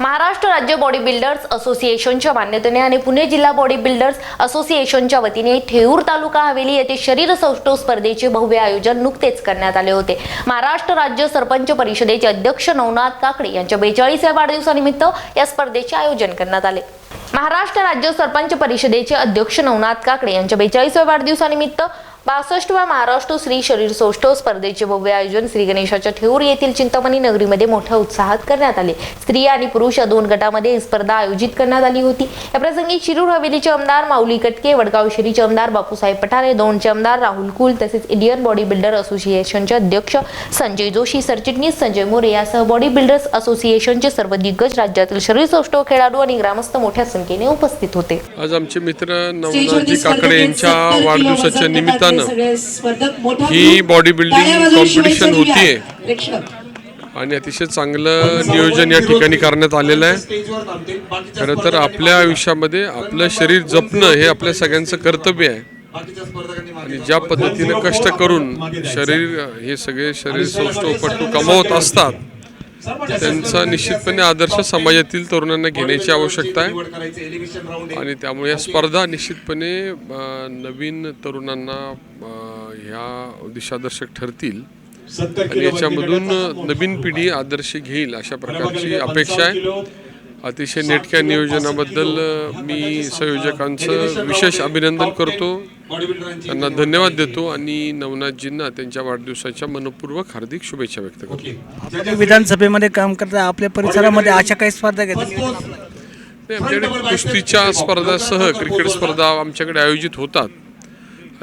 महाराष्ट्र राज्य body builders असोसिएशनच्या मान्यतेने आणि पुणे जिल्हा बॉडी बिल्डर्स असोसिएशनच्या वतीने ठेऊर तालुका हवेली येथे शरीर सौष्ठव स्पर्धेचे भव्य आयोजन नुकतेच करण्यात आले होते. महाराष्ट्र राज्य सरपंच परिषदेचे अध्यक्ष नवनाथ काकडे यांच्या बेचाळीसव्या वाढदिवसानिमित्त या स्पर्धेचे आयोजन करण्यात आले. महाराष्ट्र राज्य सरपंच परिषदेचे अध्यक्ष नवनाथ काकडे यांच्या बेचाळीसव्या वाढदिवसानिमित्त बासष्टव्या महाराष्ट्र श्री शरीर सौष्ठव स्पर्धेचे भव्य आयोजन श्री गणेशाच्या ठेऊर येथील चिंतामणी नगरीमध्ये मोठ्या उत्साहात करण्यात आले. स्त्रिया आणि पुरुष या दोन गटामध्ये ही स्पर्धा आयोजित करण्यात आली होती. या प्रसंगी शिरूर हवेलीचे आमदार माऊली कटके वडगाव शिरीचे आमदार बापूसाहेब पठारे दोनचे आमदार राहुल कुल तसेच इंडियन बॉडी बिल्डर असोसिएशनचे अध्यक्ष संजय जोशी सरचिटणीस संजय मोरे यासह बॉडी बिल्डर्स असोसिएशनचे सर्व दिग्गज राज्यातील शरीर सौष्ठव खेळाडू आणि ग्रामस्थ मोठ्या संख्येने उपस्थित होते. आज आमचे मित्र काकडे यांच्या वाढदिवसाच्या निमित्तानं ही बॉडी बिल्डिंग कॉम्पिटिशन होतीये. आणि अतिशय चांगलं नियोजन या ठिकाणी करण्यात आलेलं आहे. खरं तर आपल्या आयुष्यामध्ये आपलं शरीर जपणं हे आपल्या सगळ्यांचं कर्तव्य आहे. आणि ज्या पद्धतीनं कष्ट करून शरीर हे सगळे शरीर सौष्ठवपट्टू कमावत असतात त्यांचा निश्चितपणे आदर्श समाजातील तरुणांना घेण्याची आवश्यकता आहे. आणि त्यामुळे या स्पर्धा निश्चितपणे नवीन तरुणांना ह्या दिशादर्शक ठरतील. आणि याच्यामधून नवीन पिढी आदर्श घेईल अशा प्रकारची अपेक्षा आहे. अतिशय नेटक्या नियोजनाबद्दल मी संयोजकांचं विशेष अभिनंदन करतो. त्यांना धन्यवाद देतो आणि नवनाथजींना त्यांच्या वाढदिवसाच्या मनपूर्वक हार्दिक शुभेच्छा व्यक्त करतो. विधानसभेमध्ये काम करता आपल्या परिसरामध्ये अशा काही स्पर्धा घेतात नाही, आमच्याकडे कुस्तीच्या स्पर्धासह क्रिकेट स्पर्धा आमच्याकडे आयोजित होतात.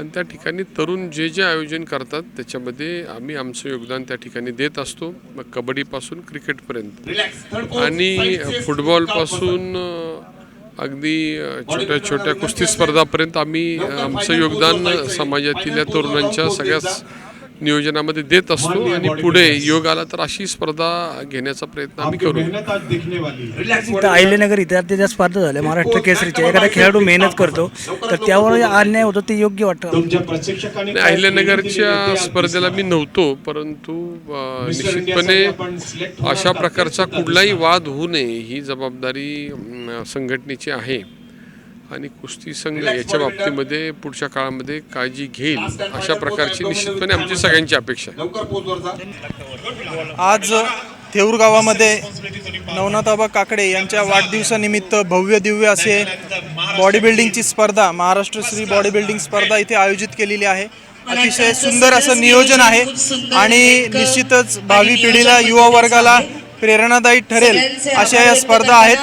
आणि त्या ठिकाणी तरुण जे जे आयोजन करतात त्याच्यामध्ये आम्ही आमचं योगदान त्या ठिकाणी देत असतो मग कबड्डीपासून क्रिकेटपर्यंत. आणि फुटबॉलपासून अगदी छोट्या छोट्या कुस्ती स्पर्धापर्यंत आम्ही आमचं योगदान समाजातील या तरुणांच्या सगळ्याच नियोजनामध्ये देत असतो आणि पुढे योग आला तर अशी स्पर्धा घेण्याचा प्रयत्न आम्ही करू. इथं अहिल्यानगर इथं ज्या स्पर्धा झाल्या महाराष्ट्र केसरीच्या एखादा खेळाडू मेहनत करतो तर त्यावर अन्याय होतो ते योग्य वाटतं. तुमच्या प्रशिक्षकाने नाही, अहिल्यानगरच्या स्पर्धेला मी नव्हतो परंतु निश्चितपणे अशा प्रकारचा कुठलाही वाद होऊ नये ही जबाबदारी संघटनेची आहे. आणि कुस्ती संघ याच्या बाबतीमध्ये पुढच्या काळामध्ये काळजी घेईल अशा प्रकारची निश्चितपणे आमची सगळ्यांची अपेक्षा आहे. आज थेऊर गावामध्ये नवनाथाबा काकडे यांच्या वाढदिवसानिमित्त भव्य दिव्य असे बॉडी बिल्डिंगची स्पर्धा महाराष्ट्र श्री बॉडी बिल्डिंग स्पर्धा इथे आयोजित केलेली आहे. अतिशय सुंदर असं नियोजन आहे आणि निश्चितच भावी पिढीला युवा वर्गाला प्रेरणादायी ठरेल अशा या स्पर्धा आहेत.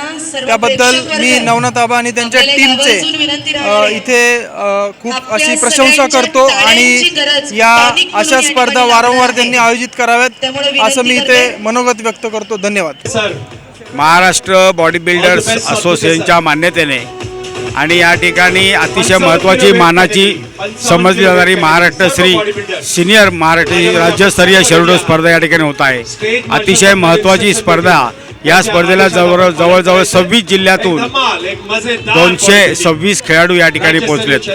त्याबद्दल मी नवनाथाबा आणि त्यांच्या टीमचे इथे खूप अशी प्रशंसा करतो आणि या अशा स्पर्धा वारंवार त्यांनी आयोजित कराव्यात. असं मी इथे मनोगत व्यक्त करतो. धन्यवाद. महाराष्ट्र बॉडी बिल्डर्स असोसिएशनच्या मान्यतेने आणि या ठिकाणी अतिशय महत्त्वाची मानाची समजली जाणारी महाराष्ट्र श्री सिनियर महाराष्ट्र राज्यस्तरीय शेरडो स्पर्धा या ठिकाणी होत आहे. अतिशय महत्त्वाची स्पर्धा या स्पर्धेला जवळ जवळजवळ सव्वीस जिल्ह्यातून दोनशे सव्वीस खेळाडू या ठिकाणी पोहोचलेत.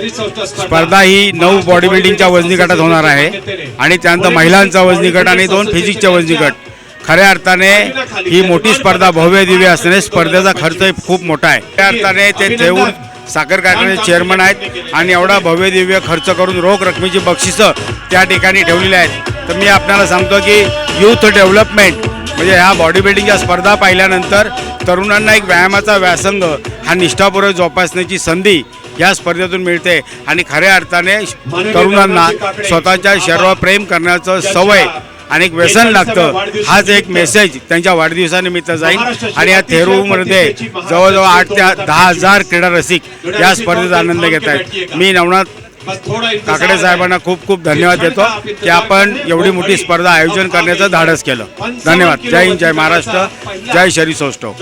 स्पर्धा ही नऊ बॉडी बिल्डिंगच्या वजनी गटात होणार आहे आणि त्यानंतर महिलांचा वजनी गट आणि दोन फिजिक्सच्या वजनी गट खऱ्या अर्थाने ही मोठी स्पर्धा भव्य दिव्य असल्याने स्पर्धेचा खर्च खूप मोठा आहे. त्या अर्थाने ते ठेवून साखर कारखान्याचे चेअरमन आहेत आणि एवढा भव्य दिव्य खर्च करून रोख रकमेची बक्षिसं त्या ठिकाणी ठेवलेली आहेत. तर मी आपल्याला सांगतो की यूथ डेव्हलपमेंट म्हणजे ह्या बॉडी बिल्डिंगच्या स्पर्धा पाहिल्यानंतर तरुणांना एक व्यायामाचा व्यासंग हा निष्ठापूर्वक जोपासण्याची संधी या स्पर्धेतून मिळते. आणि खऱ्या अर्थाने तरुणांना स्वतःच्या शरीरावर प्रेम करण्याचं सवय आणि एक व्यसन लागतं. हाच एक मेसेज त्यांच्या वाढदिवसानिमित्त जाईल. आणि या थेरूमध्ये जवळजवळ आठ ते दहा हजार क्रीडा रसिक या स्पर्धेचा आनंद घेत आहेत. मी नवनाथ काकडे साहेबांना खूप खूप धन्यवाद देतो की आपण एवढी मोठी स्पर्धा आयोजन करण्याचं धाडस केलं. धन्यवाद. जय हिंद जय महाराष्ट्र. जय शरी सौष्ठव